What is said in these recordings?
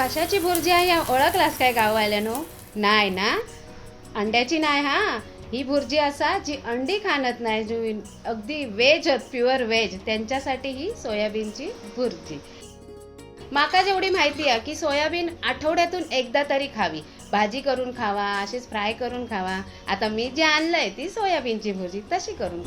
कशाची भुर्जी आहे? या ओळखलास काय गाववाल्यानो? नाही ना? अंड्याची नाही हा? ही भुर्जी असा जी अंडी खाणत नाही जी अगदी वेज प्युअर व्हेज त्यांच्यासाठी ही सोयाबीनची भुर्जी माका जेवढी माहिती आहे की सोयाबीन आठवड्यातून एकदा तरी खावी. भाजी करून खावा अशीच फ्राय करून खावा. आता मी जे आणलंय ती सोयाबीनची भुर्जी तशी करून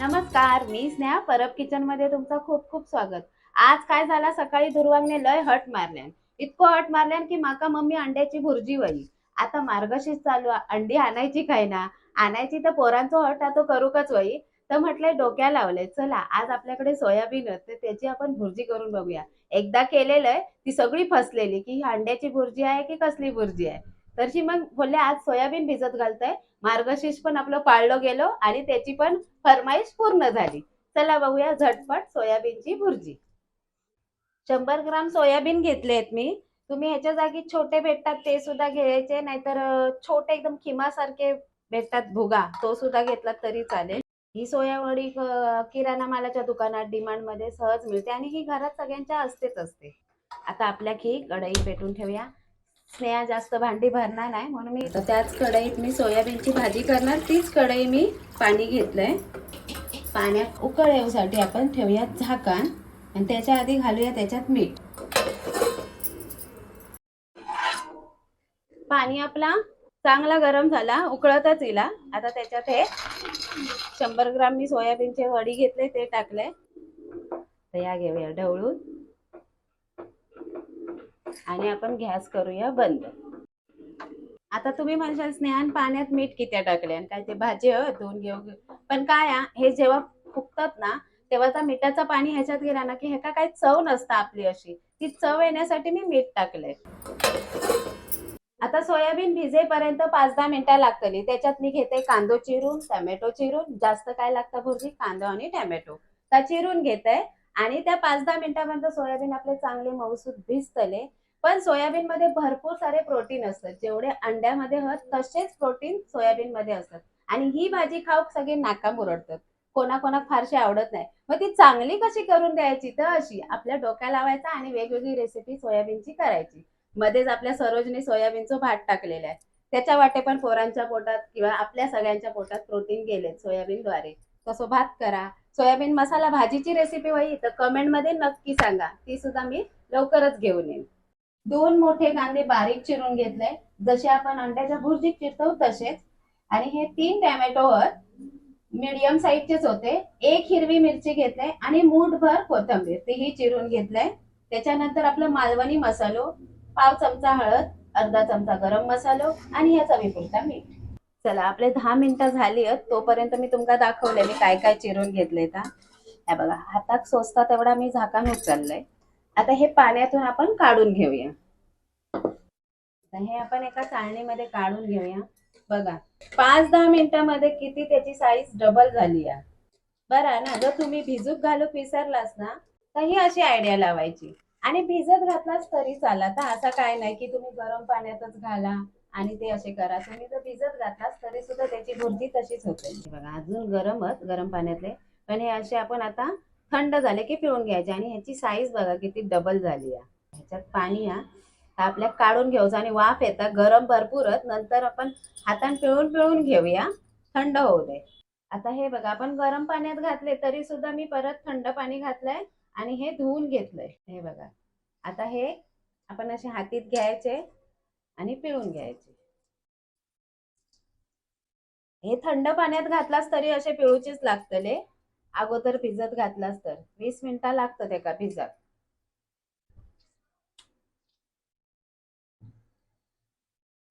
नमस्कार मी स्नेहा परब किचनमध्ये तुमचं खूप खूप स्वागत. आज काय झाला? सकाळी दुर्वांगने लय हट मारल्यान. इतकं हट मारल्यान की माका मम्मी अंड्याची भुर्जी वळी आता मार्गशीर्ष चालू आहे, अंडी आणायची काय ना? आणायची तर पोरांचं हट आता करूकच वही तर म्हटलंय डोक्या लावलंय चला आज आपल्याकडे सोयाबीन आहे, तर त्याची आपण भुर्जी करून बघूया. एकदा केलेलं आहे ती सगळी फसलेली की ही अंड्याची भुर्जी आहे की कसली भुर्जी आहे? तरशी मग बोलले आज सोयाबीन भिजत घालतंय. मार्गशीर्ष पण आपलं पाळलं गेलो आणि त्याची पण फरमाईश पूर्ण झाली. चला बघूया झटपट सोयाबीनची भुर्जी. शंभर ग्राम सोयाबीन घेतले आहेत मी. तुम्ही ह्याच्या जागी छोटे भेटतात ते सुद्धा घ्यायचे नाहीतर छोटे एकदम खिमासारखे भेटतात भुगा तो सुद्धा घेतला तरी चालेल. ही सोयावडी किराणा मालाच्या दुकानात डिमांडमध्ये सहज मिळते आणि ही घरात सगळ्यांच्या असतेच असते. आता आपल्या ही कढई पेटून ठेवूया. स्नेहा जास्त भांडी भरणार नाही म्हणून मी त्याच कढईत मी सोयाबीनची भाजी करणार. तीच कढई मी पाणी घेतलंय. पाण्यात उकळ येऊसाठी आपण ठेवूया झाकण. आणि त्याच्या आधी घालूया त्याच्यात मीठ. पाणी आपला चांगला गरम झाला उकळतच येला आता त्याच्यात हे शंभर ग्राम मी सोयाबीनचे वडी घेतले ते टाकले. तर या घेऊया ढवळून. आणि आपण गॅस करूया बंद. आता तुम्ही म्हणशाल स्नेहान पाण्यात मीठ किती टाकले? आणि काय ते भाजी हो धुवून घेऊ. पण काय हे जेव्हा फुकतात ना तेव्हा त्या मिठाचं पाणी ह्याच्यात गेला ना की ह्याका काही चव नसतं आपली अशी. ती चव येण्यासाठी मी मीठ टाकलंय. आता सोयाबीन भिजेपर्यंत पाच दहा मिनिटं लागतली. त्याच्यात मी घेते कांदो चिरून टॅमॅटो चिरून जास्त काय लागतं भुर्जी? कांदो आणि टमॅटो. त्या चिरून घेते आणि त्या पाच दहा मिनिटापर्यंत सोयाबीन आपले चांगले मऊसूत भिजतले. पण सोयाबीन मध्ये भरपूर सारे प्रोटीन असतात. जेवढे अंड्यामध्ये होत तसेच प्रोटीन सोयाबीन मध्ये असतात. आणि ही भाजी खाऊ सगळे नाका मुरडतात कोणाकोणा फारशी आवडत नाही. मग ती चांगली कशी करून द्यायची? तर अशी आपल्या डोक्या लावायचा आणि वेगवेगळी रेसिपी सोयाबीनची करायची. मध्येच आपल्या सरोजने सोयाबीनचं भात टाकलेलं आहे. त्याच्या वाटे पण पोरांच्या पोटात किंवा आपल्या सगळ्यांच्या पोटात प्रोटीन गेलेत सोयाबीनद्वारे. तसं भात करा. सोयाबीन मसाला भाजीची रेसिपी होई तर कमेंटमध्ये नक्की सांगा. ती सुद्धा मी लवकरच घेऊन येईन. दोन मोठे कांदे बारीक चिरून घेतले. जसे आपण अंड्याच्या भुर्जीत चिरतो तसेच. आणि हे तीन टॅमॅटोवर मीडियम साईजचेच होते. एक हिरवी मिरची घेतले आणि मूठभर कोथंबीर. तेही चिरून घेतलंय त्याच्यानंतर आपलं मालवणी मसालो पाव चमचा हळद अर्धा चमचा गरम मसालो आणि ह्या चवीपुरता मीठ. चला आपले दहा मिनिटं झाली आहेत. तोपर्यंत मी तुमका दाखवले मी काय काय चिरून घेतले का हे बघा हातात सोसता तेवढा मी झाकण उचललंय. आता हे पाण्यातून आपण काढून घेऊया. हे आपण एका चाळणीमध्ये काढून घेऊया. बघा पाच दहा मिनिटामध्ये किती त्याची साईज डबल झाली आहे. बरं ना जर तुम्ही भिजूक घालूक विसरलास ना तर ही अशी आयडिया लावायची. आणि भिजत घातलाच तरी चाला तर असा काय नाही की तुम्ही गरम पाण्यातच घाला आणि ते असे करा. तुम्ही जर भिजत घातलास तरी सुद्धा त्याची भुर्जी तशीच होते. बघा अजून गरमच गरम पाण्यातले. पण हे असे आपण आता थंड झाले की पिळून घ्यायचे. आणि ह्याची साईज बघा किती डबल झाली आहे. ह्याच्यात पाणी हा आपल्या काढून घेऊ आणि वाफ येतात गरम भरपूरच नंतर आपण हातान पिळून पिळून घेऊया. थंड होऊ दे. आता हे बघा आपण गरम पाण्यात घातले तरी सुद्धा मी परत थंड पाणी घातलंय आणि हे धुवून घेतलंय. हे बघा. आता हे आपण असे हातीत घ्यायचे आणि पिळून घ्यायचे. हे थंड पाण्यात घातलास तरी असे पिळूचेच लागतले. अगोदर भिजत घातलास तर. वीस मिनिटं लागतं ते का भिजत.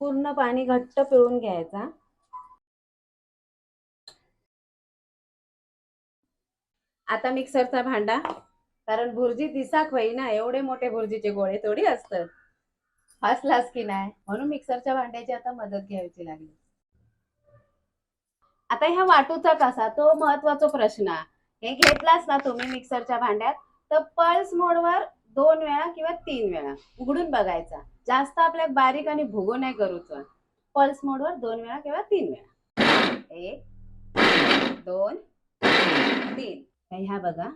पूर्ण पाणी घट्ट पिळून घ्यायचा. आता मिक्सरचा भांडा. कारण भुर्जी दिसाक होई ना एवढे मोठे भुर्जीचे गोळे थोडी असतात. हसलास की नाही? म्हणून मिक्सरच्या भांड्याची आता मदत घ्यायची लागली. आता ह्या वाटूचा कसा? तो महत्त्वाचा प्रश्न. हे घेतलास ना तुम्ही मिक्सरच्या भांड्यात तर पल्स मोडवर दोन वेळा किंवा तीन वेळा उघडून बघायचा. जास्त आपल्या बारीक आणि भुगो नाही करूचं. पल्स मोडवर दोन वेळा किंवा तीन वेळा. एक दोन तीन. ह्या बघा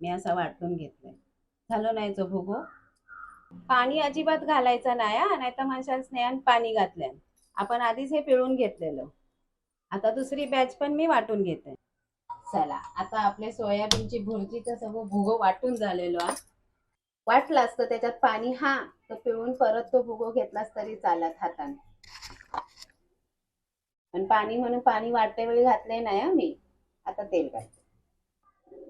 मी असा वाटून घेतलंय. झालं नाही जो भुगो? पाणी अजिबात घालायचं नाही हा. नाही तर माणसाला स्नेहान पाणी घातल्यान. आपण आधीच हे पिळून घेतलेलं. आता दुसरी बॅच पण मी वाटून घेते. चला आता आपले सोयाबीनची भुर्जीचं सगळं भुगो वाटून झालेलो आहे वाटला असतं त्याच्यात पाणी हा तर पिळून परत तो भुगो घेतलास तरी चालत हाताने. पण पाणी म्हणून पाणी वाटते वेळी घातले नाही मी. आता तेल घालते.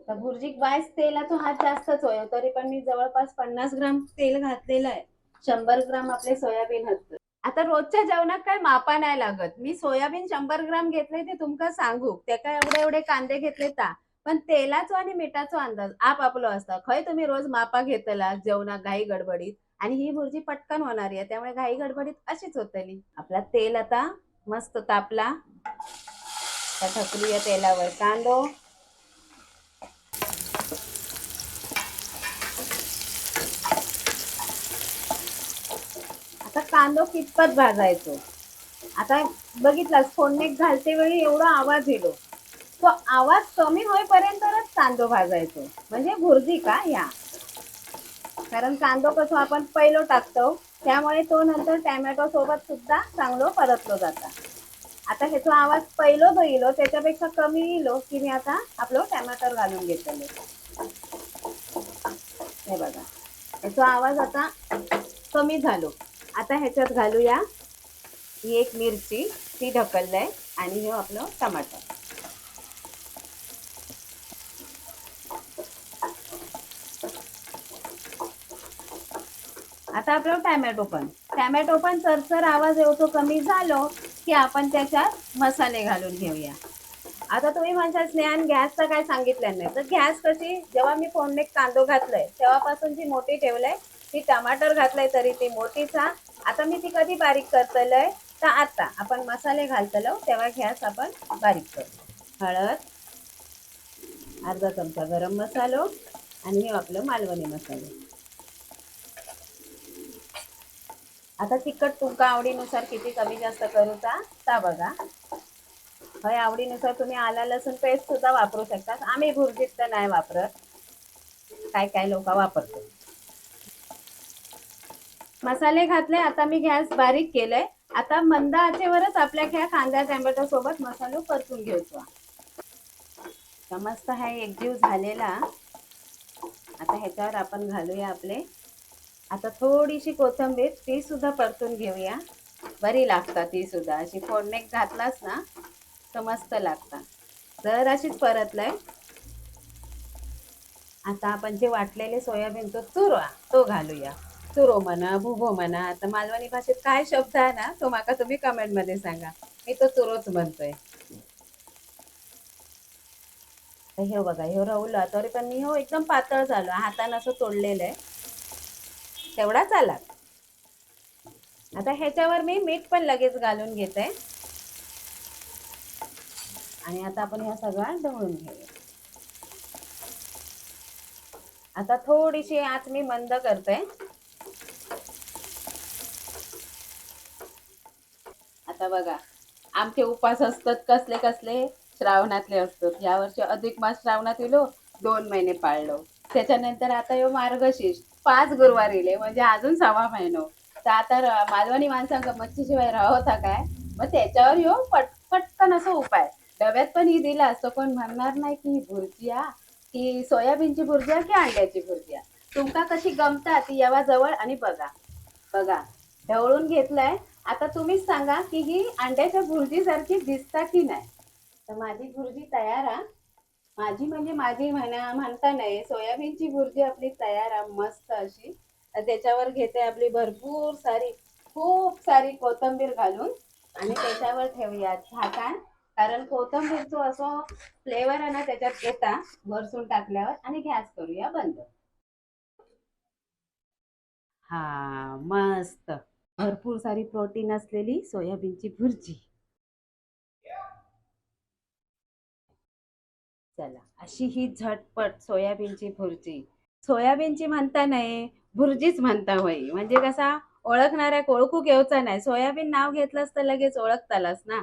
तर भुर्जी वाईस तेलाचा हात जास्तच होय तरी पण मी जवळपास पन्नास ग्राम तेल घातलेलं आहे. शंभर ग्राम आपले सोयाबीन असतं आता रोजच्या जेवणात काय मापा नाही लागत. मी सोयाबीन शंभर ग्राम घेतले ते तुमका सांगू. ते काय एवढे एवढे कांदे घेतले ता? पण तेलाचो आणि मिठाचो अंदाज आपापलो असता. खय तुम्ही रोज मापा घेतला जेवणात घाई गडबडीत? आणि ही भुर्जी पटकन होणारी आहे त्यामुळे घाई गडबडीत अशीच होतली. आपला तेल आता मस्त तापला. ठकली तेलावर कांदो आता कांदो कितपत भाजायचो? आता बघितलास फोडणीत घालते वेळी एवढा आवाज येलो तो आवाज कमी होईपर्यंतच कांदो भाजायचो. म्हणजे भुर्जी का या? कारण कांदो कसो आपण पहिलो टाकतो त्यामुळे तो नंतर टॅमॅटो सोबत सुद्धा चांगलो परतलो जाता. आता ह्याचो आवाज पहिलो जो इलो त्याच्यापेक्षा कमी येलो की मी आता आपलं टॅमॅटो घालून घेतले हे बघा. ह्याचो आवाज आता कमी झालो. आता ह्याच्यात घालूया ही एक मिरची ती ढकललंय आणि हे आपलं टमाटर. आता आपलं टॅमॅटो पण. टॅमॅटो पण चरचर आवाज येतो कमी झालो की आपण त्याच्यात मसाले घालून घेऊया. आता तुम्ही म्हणशाल स्नेहान गॅसचं काय सांगितलं नाही. तर गॅस कशी जेव्हा मी फोडणीत कांदो घातलाय तेव्हापासून जी मोठी ठेवलंय ती टमाटर घातलंय तरी ती मोठीचा. आता मी ती कधी बारीक करतलंय? तर आता आपण मसाले घालतलो तेव्हा गॅस आपण बारीक करू हळद अर्धा चमचा गरम मसालो आणि हे आपलं मालवणी मसालो. आता तिखट तुमका आवडीनुसार किती कमी जास्त करूचा? ता बघा. हय आवडीनुसार तुम्ही आला लसूण पेस्ट सुद्धा वापरू शकता. आम्ही भुर्जीत तर नाही वापरत. काय काय लोक वापरतो मसाले घातले आता मी गॅस बारीक केलंय. आता मंद आचेवरच आपल्या ह्या कांदा टॅमॅटो सोबत मसालो परतून घ्यायचो मस्त हा एकजीव झालेला. आता ह्याच्यावर आपण घालूया आपले आता थोडीशी कोथिंबीर ती सुद्धा परतून घेऊया. बरी लागतात ती सुद्धा. अशी फोडणेक घातलास ना तर मस्त लागतात. जर अशीच परतलंय आता आपण जे वाटलेले सोयाबीन तो चुरवा तो घालूया. चुरो म्हणा भुगो म्हणा आता मालवणी भाषेत काय शब्द आहे ना तो माका तुम्ही कमेंटमध्ये सांगा. मी तो चुरोच म्हणतोय. हे बघा हे रवलं तरी पण मी हो एकदम पातळ झालो. हातानं असं तोडलेलं आहे. तेवढा आला. आता ह्याच्यावर मी मीठ पण लगेच घालून घेते. आणि आता आपण ह्या सगळ्या ढवळून घेऊया आता थोडीशी आत मी मंद करते. आता बघा आमचे उपास असतात कसले कसले श्रावणातले असतात. या वर्षी अधिक मास श्रावणात येलो दोन महिने पाळलो. त्याच्यानंतर आता यो मार्गशीर्ष. पाच गुरुवार येले म्हणजे अजून सहा महिनो. तर आता माधवानी मालवणी माणसांका मच्छीशिवाय राहता काय? मग त्याच्यावर यो पट पटकन असं उपाय. डब्यात पण ही दिला असतो पण म्हणणार नाही की भुर्जिया की सोयाबीनची भुर्जिया आ की अंड्याची भुर्जिया. तुमका कशी गमता ती यावा जवळ आणि बघा. बघा ढवळून घेतलंय. आता तुम्हीच सांगा की ही अंड्याच्या भुर्जीसारखी दिसता की नाही. तर माझी भुर्जी तयार आ माझी म्हणजे माझी म्हणा म्हणता नाही. सोयाबीनची भुर्जी आपली तयार आहे मस्त अशी. त्याच्यावर घेते आपली भरपूर सारी खूप सारी कोथिंबीर घालून. आणि त्याच्यावर ठेवूया झाकण कारण कोथिंबीरचं असं फ्लेवर आहे ना त्याच्यात येता वरसून टाकल्यावर. आणि गॅस करूया बंद. हा मस्त. भरपूर सारी प्रोटीन असलेली सोयाबीनची भुर्जी. चला अशी ही झटपट सोयाबीनची भुर्जी. सोयाबीनची म्हणता नाही भुर्जीच म्हणता होई म्हणजे कसा ओळखणाऱ्या ओळखू घेऊचा नाही. सोयाबीन नाव घेतलंस तर लगेच ओळखतालास ना?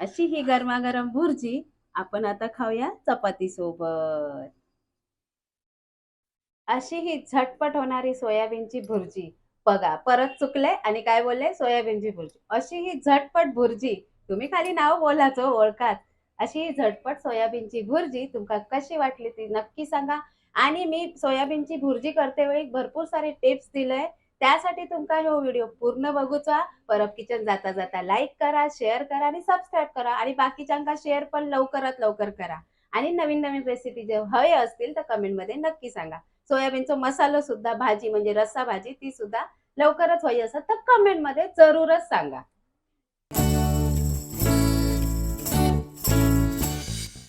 अशी ही गरमागरम भुर्जी आपण आता खाऊया चपाती सोबत अशी ही झटपट होणारी सोयाबीनची भुर्जी. बघा परत चुकले आणि काय बोलले? सोयाबीनची भुर्जी. अशी ही झटपट भुर्जी. तुम्ही खाली नाव बोलाच ओळखात. अशी झटपट सोयाबीनची भुर्जी तुमका कशी वाटली ती नक्की सांगा. आणि मी सोयाबीनची भुर्जी करते वेळी भरपूर सारे टिप्स दिलंय. त्यासाठी तुमका हो व्हिडिओ पूर्ण बघूचा. परब किचन जाता जाता लाईक करा शेअर करा आणि सबस्क्राईब करा. आणि बाकीच्यांका शेअर पण लवकरात लवकर करा. आणि नवीन नवीन रेसिपी जे हवे असतील तर कमेंटमध्ये नक्की सांगा. सोयाबीनचा मसालो सुद्धा भाजी म्हणजे रस्सा भाजी ती सुद्धा लवकरच हवी असेल तर कमेंटमध्ये जरूरच सांगा.